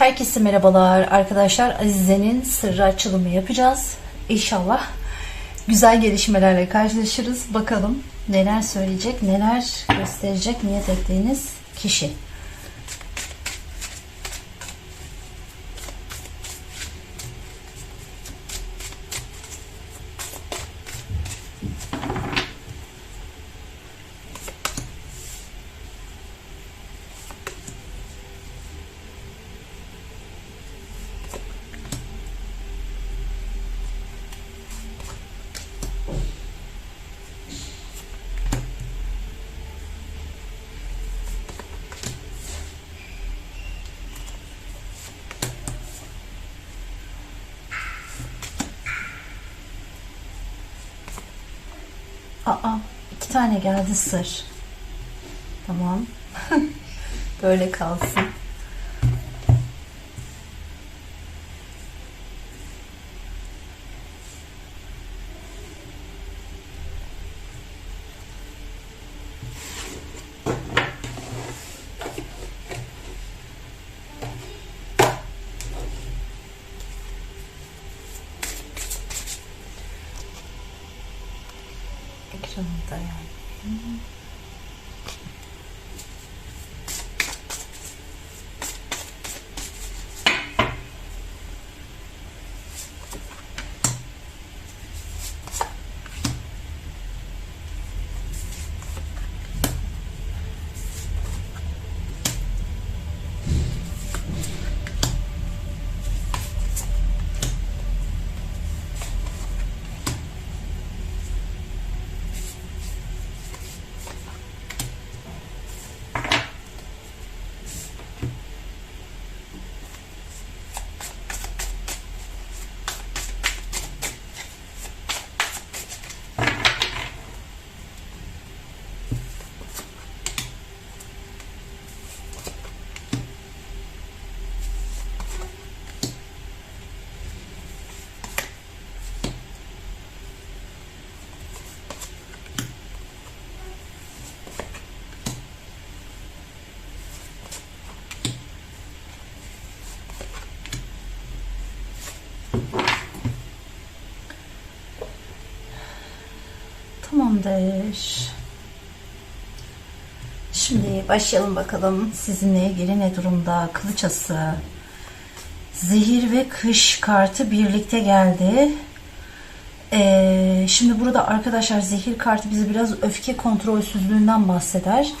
Herkese merhabalar arkadaşlar. Azize'nin sırrı açılımı yapacağız. İnşallah güzel gelişmelerle karşılaşırız. Bakalım neler söyleyecek, neler gösterecek niyet ettiğiniz kişi. Aa, iki tane geldi sır. Tamam. Böyle kalsın. Ekranında yani. Tamamdır. Şimdi başlayalım bakalım sizinle ilgili ne durumda kılıç. Zehir ve kış kartı birlikte geldi. Ee, şimdi burada arkadaşlar zehir kartı bize biraz öfke kontrolsüzlüğünden bahseder.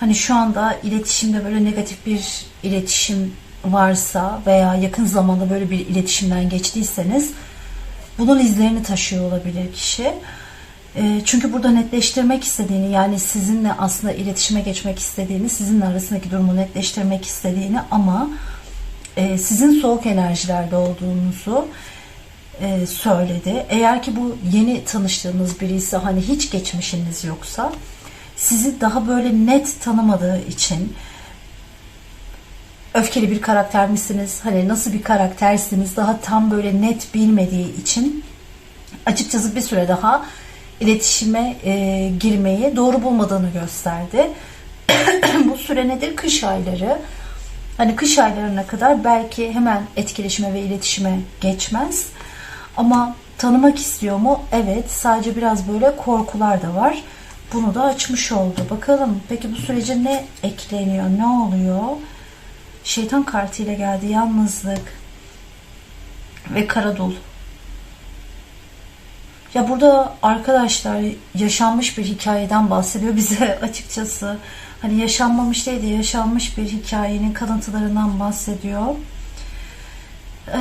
Hani şu anda iletişimde böyle negatif bir iletişim varsa veya yakın zamanda böyle bir iletişimden geçtiyseniz bunun izlerini taşıyor olabilir kişi. E, Çünkü burada netleştirmek istediğini yani sizinle aslında iletişime geçmek istediğini, sizinle arasındaki durumu netleştirmek istediğini ama e, sizin soğuk enerjilerde olduğunuzu e, söyledi. Eğer ki bu yeni tanıştığınız biri ise hani hiç geçmişiniz yoksa sizi daha böyle net tanımadığı için öfkeli bir karakter misiniz? Hani nasıl bir karaktersiniz? Daha tam böyle net bilmediği için açıkçası bir süre daha iletişime e, girmeyi doğru bulmadığını gösterdi. Bu süre nedir? Kış ayları. Hani kış aylarına kadar belki hemen etkileşime ve iletişime geçmez. Ama tanımak istiyor mu? Evet. Sadece biraz böyle korkular da var. Bunu da açmış oldu. Bakalım peki bu sürece ne ekleniyor? Ne oluyor? Şeytan kartıyla geldi. Yalnızlık ve karadul. Ya burada arkadaşlar yaşanmış bir hikayeden bahsediyor bize açıkçası. Hani yaşanmamış değil de yaşanmış bir hikayenin kalıntılarından bahsediyor. Ee,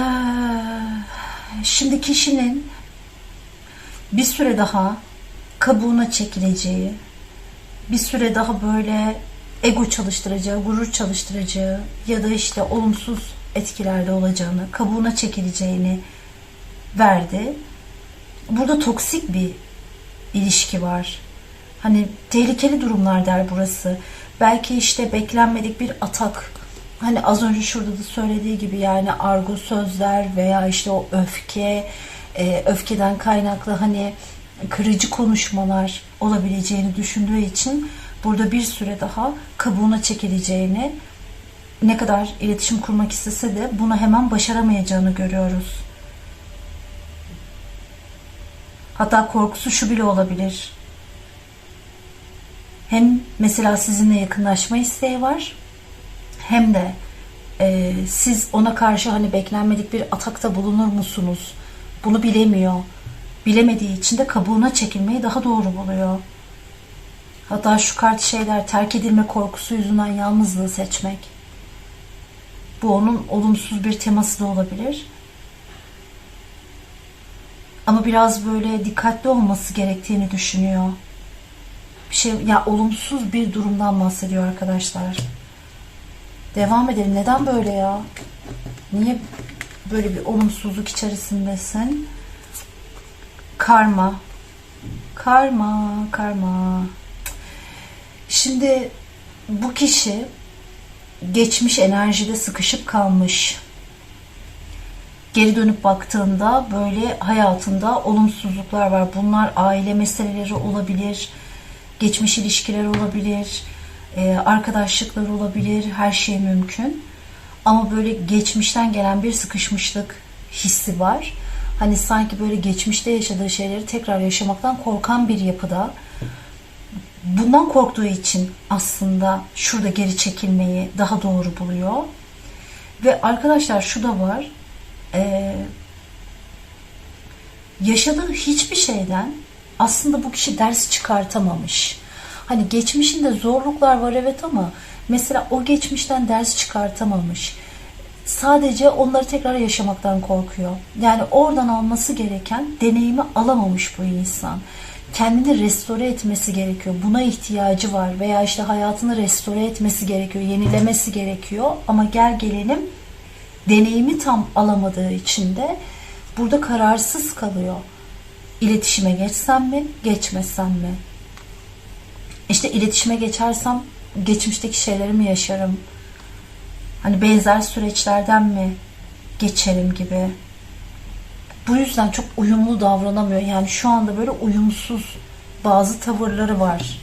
şimdi kişinin bir süre daha kabuğuna çekileceği, bir süre daha böyle ego çalıştıracağı, gurur çalıştıracağı ya da işte olumsuz etkilerde olacağını, kabuğuna çekileceğini verdi burada toksik bir ilişki var. Hani tehlikeli durumlar der burası. Belki işte beklenmedik bir atak. Hani az önce şurada da söylediği gibi yani argo sözler veya işte o öfke, e, öfkeden kaynaklı hani kırıcı konuşmalar olabileceğini düşündüğü için burada bir süre daha kabuğuna çekileceğini ne kadar iletişim kurmak istese de bunu hemen başaramayacağını görüyoruz. Hatta korkusu şu bile olabilir. Hem mesela sizinle yakınlaşma isteği var hem de e, siz ona karşı hani beklenmedik bir atakta bulunur musunuz? Bunu bilemiyor. Bilemediği için de kabuğuna çekilmeyi daha doğru buluyor. Hatta şu kart şeyler terk edilme korkusu yüzünden yalnızlığı seçmek. Bu onun olumsuz bir teması da olabilir. Ama biraz böyle dikkatli olması gerektiğini düşünüyor. Bir şey ya olumsuz bir durumdan bahsediyor arkadaşlar. Devam edelim. Neden böyle ya? Niye böyle bir olumsuzluk içerisindesin? Karma. Karma, karma. Şimdi bu kişi geçmiş enerjide sıkışıp kalmış. Geri dönüp baktığında böyle hayatında olumsuzluklar var. Bunlar aile meseleleri olabilir, geçmiş ilişkiler olabilir, e, arkadaşlıklar olabilir, her şey mümkün. Ama böyle geçmişten gelen bir sıkışmışlık hissi var. Hani sanki böyle geçmişte yaşadığı şeyleri tekrar yaşamaktan korkan bir yapıda. Bundan korktuğu için aslında şurada geri çekilmeyi daha doğru buluyor. Ve arkadaşlar şu da var. Ee, yaşadığı hiçbir şeyden aslında bu kişi ders çıkartamamış. Hani geçmişinde zorluklar var evet ama mesela o geçmişten ders çıkartamamış. Sadece onları tekrar yaşamaktan korkuyor. Yani oradan alması gereken deneyimi alamamış bu insan. Kendini restore etmesi gerekiyor. Buna ihtiyacı var veya işte hayatını restore etmesi gerekiyor, yenilemesi gerekiyor. Ama gel gelelim deneyimi tam alamadığı için de burada kararsız kalıyor. İletişime geçsem mi, geçmesem mi? İşte iletişime geçersem geçmişteki şeyleri mi yaşarım? Hani benzer süreçlerden mi geçerim gibi. Bu yüzden çok uyumlu davranamıyor. Yani şu anda böyle uyumsuz bazı tavırları var.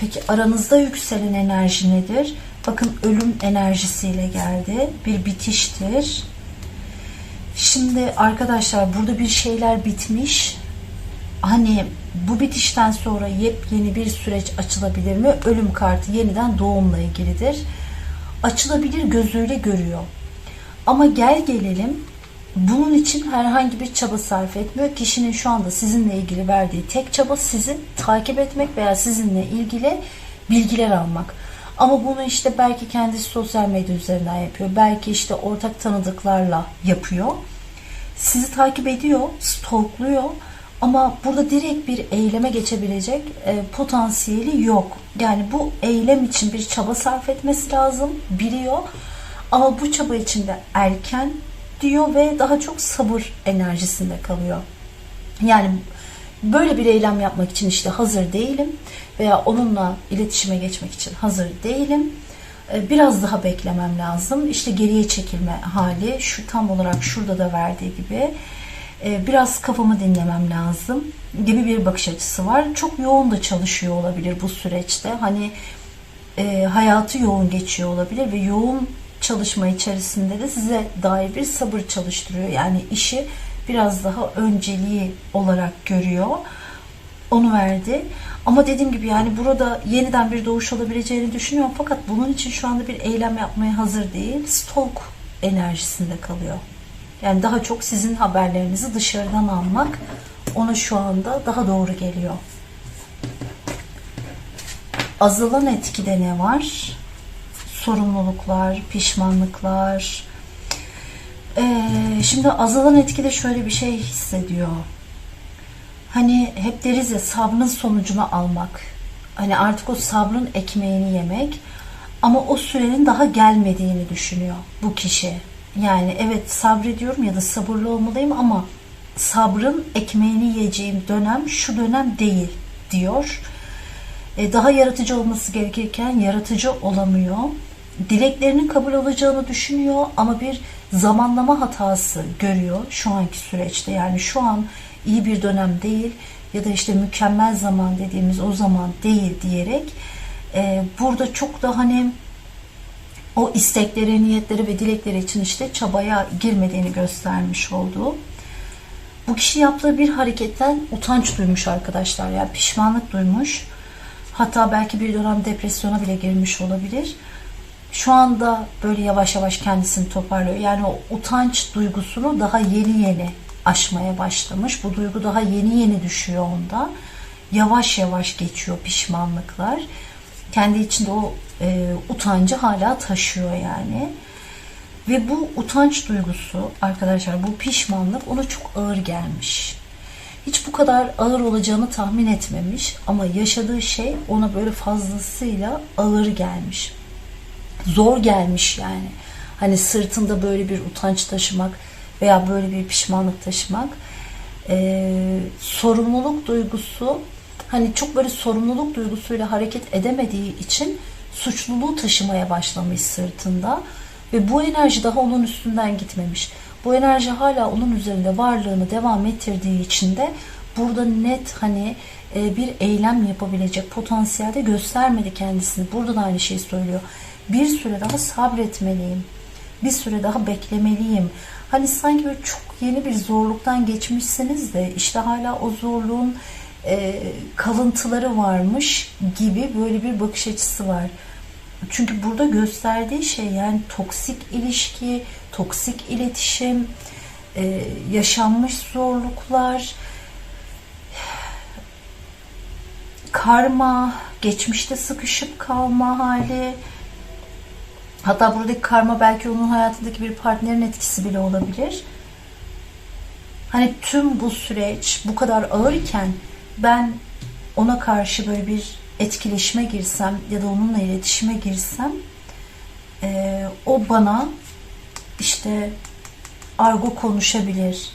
Peki aranızda yükselen enerji nedir? Bakın ölüm enerjisiyle geldi. Bir bitiştir. Şimdi arkadaşlar burada bir şeyler bitmiş. Hani bu bitişten sonra yepyeni bir süreç açılabilir mi? Ölüm kartı yeniden doğumla ilgilidir. Açılabilir gözüyle görüyor. Ama gel gelelim bunun için herhangi bir çaba sarf etmiyor. Kişinin şu anda sizinle ilgili verdiği tek çaba sizi takip etmek veya sizinle ilgili bilgiler almak. Ama bunu işte belki kendisi sosyal medya üzerinden yapıyor. Belki işte ortak tanıdıklarla yapıyor. Sizi takip ediyor, stalkluyor ama burada direkt bir eyleme geçebilecek e, potansiyeli yok. Yani bu eylem için bir çaba sarf etmesi lazım, biliyor. Ama bu çaba için de erken diyor ve daha çok sabır enerjisinde kalıyor. Yani böyle bir eylem yapmak için işte hazır değilim veya onunla iletişime geçmek için hazır değilim. E, biraz daha beklemem lazım. İşte geriye çekilme hali şu tam olarak şurada da verdiği gibi e, biraz kafamı dinlemem lazım gibi bir bakış açısı var. Çok yoğun da çalışıyor olabilir bu süreçte. Hani e, hayatı yoğun geçiyor olabilir ve yoğun çalışma içerisinde de size dair bir sabır çalıştırıyor. Yani işi biraz daha önceliği olarak görüyor. Onu verdi. Ama dediğim gibi yani burada yeniden bir doğuş olabileceğini düşünüyorum. Fakat bunun için şu anda bir eylem yapmaya hazır değil. Stalk enerjisinde kalıyor. Yani daha çok sizin haberlerinizi dışarıdan almak ona şu anda daha doğru geliyor. Azalan etkide ne var? Sorumluluklar, pişmanlıklar. Ee, şimdi azalan etkide şöyle bir şey hissediyor. Hani hep deriz ya sabrın sonucunu almak. Hani artık o sabrın ekmeğini yemek. Ama o sürenin daha gelmediğini düşünüyor bu kişi. Yani evet sabrediyorum ya da sabırlı olmalıyım ama sabrın ekmeğini yiyeceğim dönem şu dönem değil diyor. E, daha yaratıcı olması gerekirken yaratıcı olamıyor. Dileklerinin kabul olacağını düşünüyor ama bir zamanlama hatası görüyor şu anki süreçte. Yani şu an iyi bir dönem değil ya da işte mükemmel zaman dediğimiz o zaman değil diyerek e, burada çok da hani o istekleri, niyetleri ve dilekleri için işte çabaya girmediğini göstermiş olduğu. Bu kişi yaptığı bir hareketten utanç duymuş arkadaşlar. Yani pişmanlık duymuş. Hatta belki bir dönem depresyona bile girmiş olabilir. Şu anda böyle yavaş yavaş kendisini toparlıyor. Yani o utanç duygusunu daha yeni yeni aşmaya başlamış. Bu duygu daha yeni yeni düşüyor onda. Yavaş yavaş geçiyor pişmanlıklar. Kendi içinde o e, utancı hala taşıyor yani. Ve bu utanç duygusu arkadaşlar bu pişmanlık ona çok ağır gelmiş. Hiç bu kadar ağır olacağını tahmin etmemiş ama yaşadığı şey ona böyle fazlasıyla ağır gelmiş. Zor gelmiş yani. Hani sırtında böyle bir utanç taşımak veya böyle bir pişmanlık taşımak. Ee, sorumluluk duygusu hani çok böyle sorumluluk duygusuyla hareket edemediği için suçluluğu taşımaya başlamış sırtında ve bu enerji daha onun üstünden gitmemiş. Bu enerji hala onun üzerinde varlığını devam ettirdiği için de burada net hani e, bir eylem yapabilecek potansiyelde göstermedi kendisini. Burada da aynı şeyi söylüyor. Bir süre daha sabretmeliyim. Bir süre daha beklemeliyim. Hani sanki böyle çok yeni bir zorluktan geçmişsiniz de işte hala o zorluğun e, kalıntıları varmış gibi böyle bir bakış açısı var. Çünkü burada gösterdiği şey yani toksik ilişki, toksik iletişim, e, yaşanmış zorluklar, karma, geçmişte sıkışıp kalma hali. Hatta buradaki karma belki onun hayatındaki bir partnerin etkisi bile olabilir. Hani tüm bu süreç bu kadar ağırken ben ona karşı böyle bir etkileşime girsem ya da onunla iletişime girsem e, o bana işte argo konuşabilir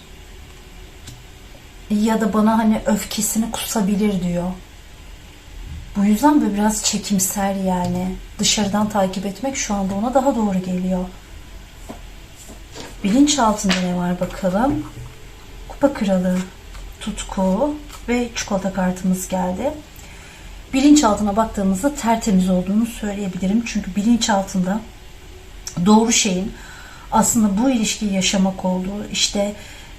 ya da bana hani öfkesini kusabilir diyor. Bu yüzden böyle biraz çekimser yani. Dışarıdan takip etmek şu anda ona daha doğru geliyor. Bilinç altında ne var bakalım. Kupa kralı, tutku ve çikolata kartımız geldi. Bilinçaltına baktığımızda tertemiz olduğunu söyleyebilirim. Çünkü bilinçaltında doğru şeyin aslında bu ilişkiyi yaşamak olduğu, işte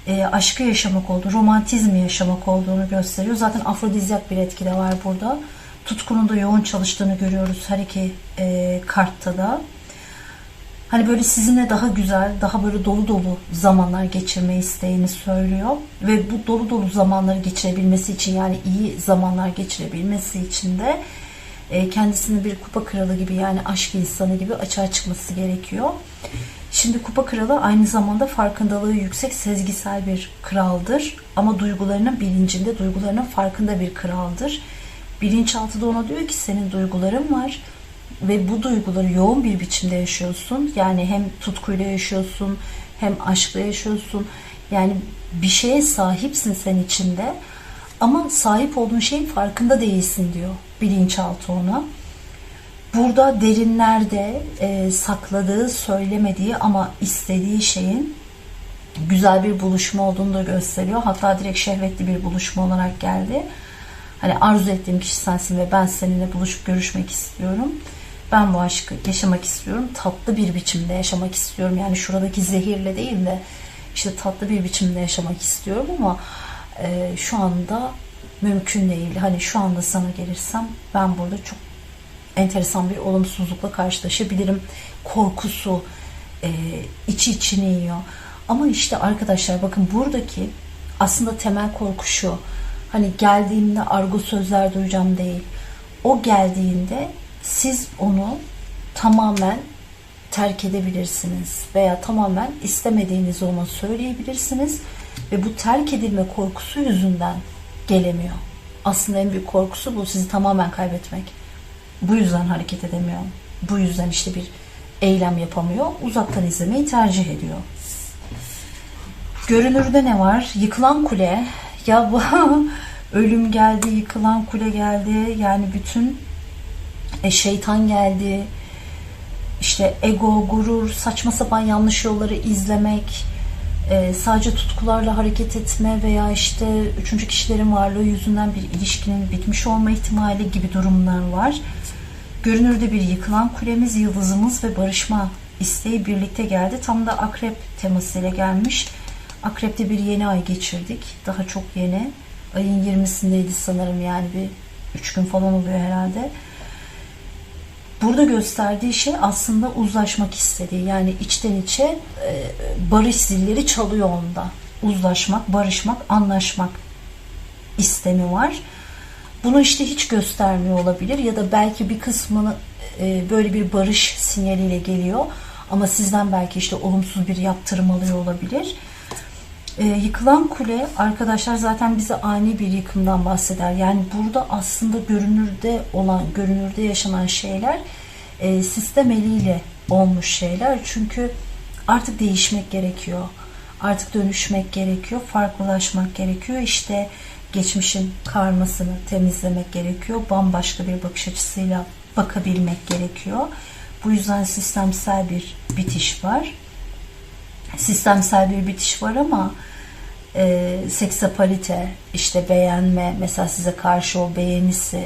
e, aşkı yaşamak olduğu, romantizmi yaşamak olduğunu gösteriyor. Zaten afrodizyak bir etki de var burada. Tutkunun da yoğun çalıştığını görüyoruz her iki e, kartta da. Hani böyle sizinle daha güzel, daha böyle dolu dolu zamanlar geçirme isteğini söylüyor. Ve bu dolu dolu zamanları geçirebilmesi için yani iyi zamanlar geçirebilmesi için de e, kendisini bir kupa kralı gibi yani aşk insanı gibi açığa çıkması gerekiyor. Şimdi kupa kralı aynı zamanda farkındalığı yüksek sezgisel bir kraldır. Ama duygularının bilincinde, duygularının farkında bir kraldır. Bilinçaltı da ona diyor ki senin duyguların var ve bu duyguları yoğun bir biçimde yaşıyorsun. Yani hem tutkuyla yaşıyorsun hem aşkla yaşıyorsun. Yani bir şeye sahipsin sen içinde ama sahip olduğun şeyin farkında değilsin diyor bilinçaltı ona. Burada derinlerde e, sakladığı, söylemediği ama istediği şeyin güzel bir buluşma olduğunu da gösteriyor. Hatta direkt şehvetli bir buluşma olarak geldi. Hani arzu ettiğim kişi sensin ve ben seninle buluşup görüşmek istiyorum. Ben bu aşkı yaşamak istiyorum. Tatlı bir biçimde yaşamak istiyorum. Yani şuradaki zehirle değil de işte tatlı bir biçimde yaşamak istiyorum ama e, şu anda mümkün değil. Hani şu anda sana gelirsem ben burada çok enteresan bir olumsuzlukla karşılaşabilirim. Korkusu e, içi içini yiyor. Ama işte arkadaşlar bakın buradaki aslında temel korku şu. Hani geldiğimde argo sözler duyacağım değil. O geldiğinde siz onu tamamen terk edebilirsiniz veya tamamen istemediğinizi ona söyleyebilirsiniz ve bu terk edilme korkusu yüzünden gelemiyor. Aslında en büyük korkusu bu sizi tamamen kaybetmek. Bu yüzden hareket edemiyor. Bu yüzden işte bir eylem yapamıyor. Uzaktan izlemeyi tercih ediyor. Görünürde ne var? Yıkılan kule. Ya bu ölüm geldi, yıkılan kule geldi. Yani bütün e, şeytan geldi. İşte ego, gurur, saçma sapan yanlış yolları izlemek, e, sadece tutkularla hareket etme veya işte üçüncü kişilerin varlığı yüzünden bir ilişkinin bitmiş olma ihtimali gibi durumlar var. Görünürde bir yıkılan kulemiz, yıldızımız ve barışma isteği birlikte geldi. Tam da akrep temasıyla gelmiş. Akrep'te bir yeni ay geçirdik. Daha çok yeni. Ayın 20'sindeydi sanırım yani bir 3 gün falan oluyor herhalde. Burada gösterdiği şey aslında uzlaşmak istediği. Yani içten içe e, barış zilleri çalıyor onda. Uzlaşmak, barışmak, anlaşmak istemi var. Bunu işte hiç göstermiyor olabilir ya da belki bir kısmını e, böyle bir barış sinyaliyle geliyor ama sizden belki işte olumsuz bir yaptırım alıyor olabilir. E, yıkılan kule arkadaşlar zaten bize ani bir yıkımdan bahseder. Yani burada aslında görünürde olan, görünürde yaşanan şeyler e, sistem eliyle olmuş şeyler. Çünkü artık değişmek gerekiyor. Artık dönüşmek gerekiyor. Farklılaşmak gerekiyor. İşte geçmişin karmasını temizlemek gerekiyor. Bambaşka bir bakış açısıyla bakabilmek gerekiyor. Bu yüzden sistemsel bir bitiş var. Sistemsel bir bitiş var ama e, seksapalite, işte beğenme, mesela size karşı o beğenisi,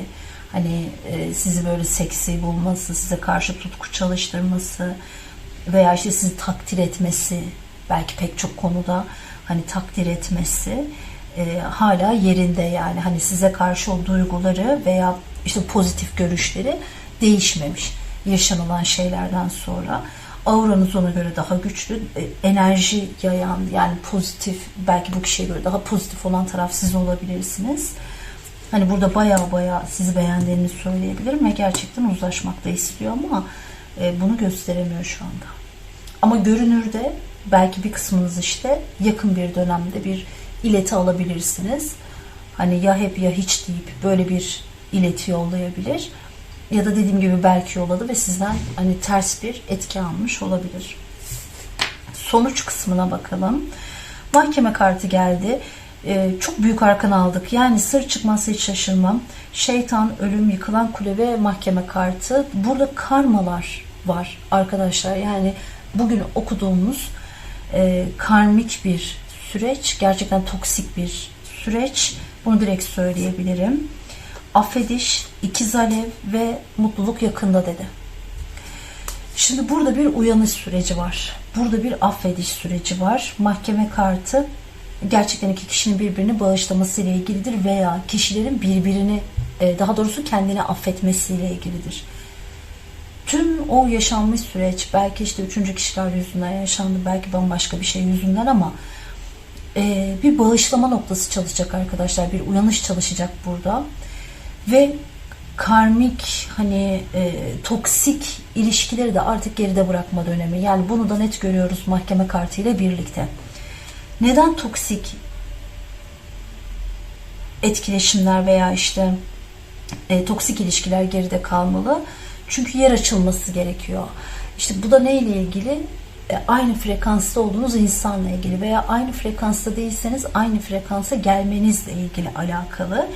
hani e, sizi böyle seksi bulması, size karşı tutku çalıştırması veya işte sizi takdir etmesi, belki pek çok konuda hani takdir etmesi e, hala yerinde yani. Hani size karşı o duyguları veya işte pozitif görüşleri değişmemiş yaşanılan şeylerden sonra auranız ona göre daha güçlü e, enerji yayan yani pozitif belki bu kişiye göre daha pozitif olan taraf siz olabilirsiniz. Hani burada baya baya sizi beğendiğini söyleyebilirim ve gerçekten uzlaşmak da istiyor ama e, bunu gösteremiyor şu anda. Ama görünürde belki bir kısmınız işte yakın bir dönemde bir ileti alabilirsiniz. Hani ya hep ya hiç deyip böyle bir ileti yollayabilir. Ya da dediğim gibi belki yolladı ve sizden hani ters bir etki almış olabilir. Sonuç kısmına bakalım. Mahkeme kartı geldi. Ee, çok büyük arkan aldık. Yani sır çıkmazsa hiç şaşırmam. Şeytan, ölüm, yıkılan kule ve mahkeme kartı. Burada karmalar var arkadaşlar. Yani bugün okuduğumuz e, karmik bir süreç. Gerçekten toksik bir süreç. Bunu direkt söyleyebilirim. Affediş, ikiz alev ve mutluluk yakında dedi. Şimdi burada bir uyanış süreci var. Burada bir affediş süreci var. Mahkeme kartı gerçekten iki kişinin birbirini bağışlaması ile ilgilidir veya kişilerin birbirini e, daha doğrusu kendini affetmesiyle ilgilidir. Tüm o yaşanmış süreç belki işte üçüncü kişiler yüzünden yaşandı belki bambaşka bir şey yüzünden ama e, bir bağışlama noktası çalışacak arkadaşlar. Bir uyanış çalışacak burada. Ve karmik hani e, toksik ilişkileri de artık geride bırakma dönemi. Yani bunu da net görüyoruz mahkeme kartı ile birlikte. Neden toksik etkileşimler veya işte e, toksik ilişkiler geride kalmalı? Çünkü yer açılması gerekiyor. İşte bu da neyle ilgili? E, aynı frekansta olduğunuz insanla ilgili veya aynı frekansta değilseniz aynı frekansa gelmenizle ilgili alakalı.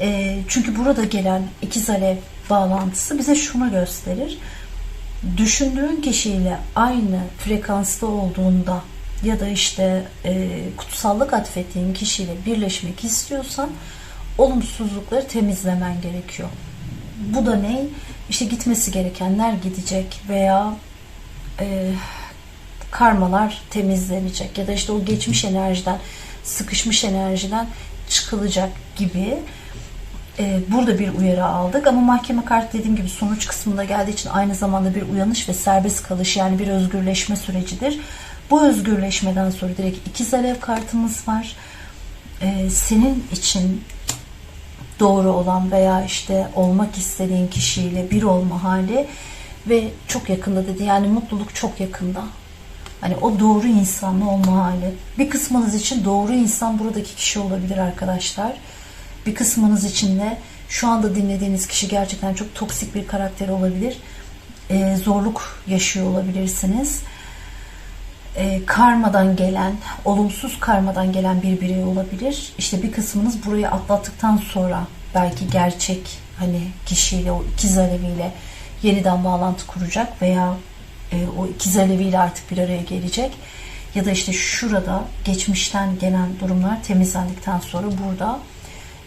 E, çünkü burada gelen ikiz alev bağlantısı bize şunu gösterir. Düşündüğün kişiyle aynı frekansta olduğunda ya da işte e, kutsallık atfettiğin kişiyle birleşmek istiyorsan olumsuzlukları temizlemen gerekiyor. Bu da ne? İşte gitmesi gerekenler gidecek veya e, karmalar temizlenecek ya da işte o geçmiş enerjiden, sıkışmış enerjiden çıkılacak gibi e, burada bir uyarı aldık. Ama mahkeme kartı dediğim gibi sonuç kısmında geldiği için aynı zamanda bir uyanış ve serbest kalış yani bir özgürleşme sürecidir. Bu özgürleşmeden sonra direkt ikiz alev kartımız var. E, senin için doğru olan veya işte olmak istediğin kişiyle bir olma hali ve çok yakında dedi. Yani mutluluk çok yakında. Hani o doğru insanla olma hali. Bir kısmınız için doğru insan buradaki kişi olabilir arkadaşlar. Bir kısmınız için de şu anda dinlediğiniz kişi gerçekten çok toksik bir karakter olabilir. Ee, zorluk yaşıyor olabilirsiniz. Ee, karmadan gelen, olumsuz karmadan gelen bir birey olabilir. İşte bir kısmınız burayı atlattıktan sonra belki gerçek hani kişiyle, o ikiz aleviyle yeniden bağlantı kuracak veya e, o ikiz aleviyle artık bir araya gelecek. Ya da işte şurada geçmişten gelen durumlar temizlendikten sonra burada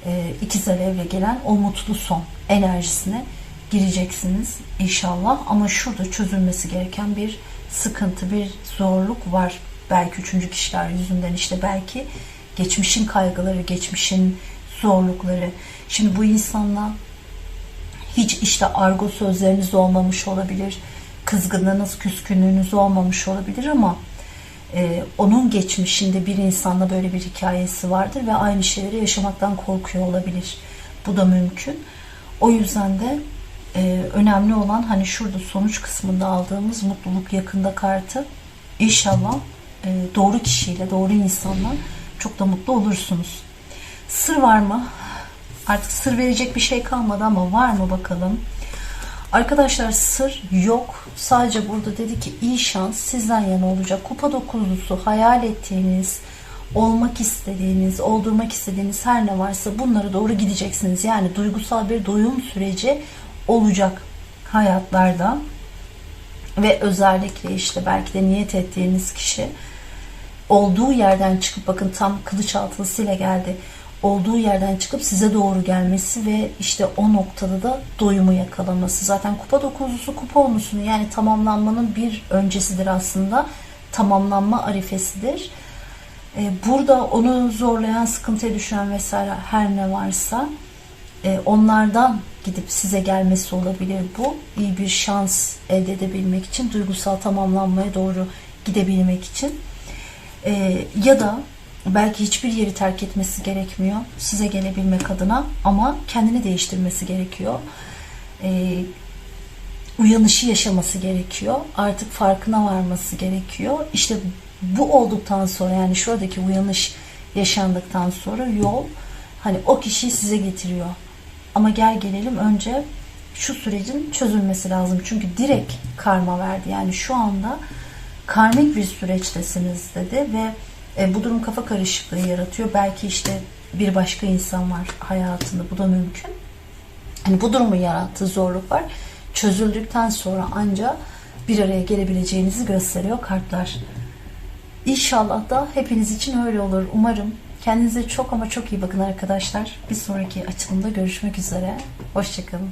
e, ikiz alevle gelen o mutlu son enerjisine gireceksiniz inşallah. Ama şurada çözülmesi gereken bir sıkıntı, bir zorluk var. Belki üçüncü kişiler yüzünden işte belki geçmişin kaygıları, geçmişin zorlukları. Şimdi bu insanla hiç işte argo sözleriniz olmamış olabilir. Kızgınlığınız, küskünlüğünüz olmamış olabilir ama e, onun geçmişinde bir insanla böyle bir hikayesi vardır ve aynı şeyleri yaşamaktan korkuyor olabilir. Bu da mümkün. O yüzden de e, önemli olan hani şurada sonuç kısmında aldığımız mutluluk yakında kartı inşallah e, doğru kişiyle, doğru insanla çok da mutlu olursunuz. Sır var mı? Artık sır verecek bir şey kalmadı ama var mı bakalım. Arkadaşlar sır yok. Sadece burada dedi ki iyi şans sizden yana olacak. Kupa dokuzlusu hayal ettiğiniz, olmak istediğiniz, oldurmak istediğiniz her ne varsa bunlara doğru gideceksiniz. Yani duygusal bir doyum süreci olacak hayatlarda. Ve özellikle işte belki de niyet ettiğiniz kişi olduğu yerden çıkıp bakın tam kılıç altılısıyla geldi olduğu yerden çıkıp size doğru gelmesi ve işte o noktada da doyumu yakalaması. Zaten kupa dokuzlusu kupa onlusunu yani tamamlanmanın bir öncesidir aslında. Tamamlanma arifesidir. Ee, burada onu zorlayan, sıkıntıya düşüren vesaire her ne varsa e, onlardan gidip size gelmesi olabilir bu. İyi bir şans elde edebilmek için, duygusal tamamlanmaya doğru gidebilmek için. Ee, ya da belki hiçbir yeri terk etmesi gerekmiyor size gelebilmek adına ama kendini değiştirmesi gerekiyor. Ee, uyanışı yaşaması gerekiyor. Artık farkına varması gerekiyor. İşte bu olduktan sonra yani şuradaki uyanış yaşandıktan sonra yol hani o kişiyi size getiriyor. Ama gel gelelim önce şu sürecin çözülmesi lazım. Çünkü direkt karma verdi. Yani şu anda karmik bir süreçtesiniz dedi ve e, bu durum kafa karışıklığı yaratıyor. Belki işte bir başka insan var hayatında. Bu da mümkün. Hani bu durumu yarattığı zorluklar çözüldükten sonra ancak bir araya gelebileceğinizi gösteriyor kartlar. İnşallah da hepiniz için öyle olur. Umarım. Kendinize çok ama çok iyi bakın arkadaşlar. Bir sonraki açılımda görüşmek üzere. Hoşçakalın.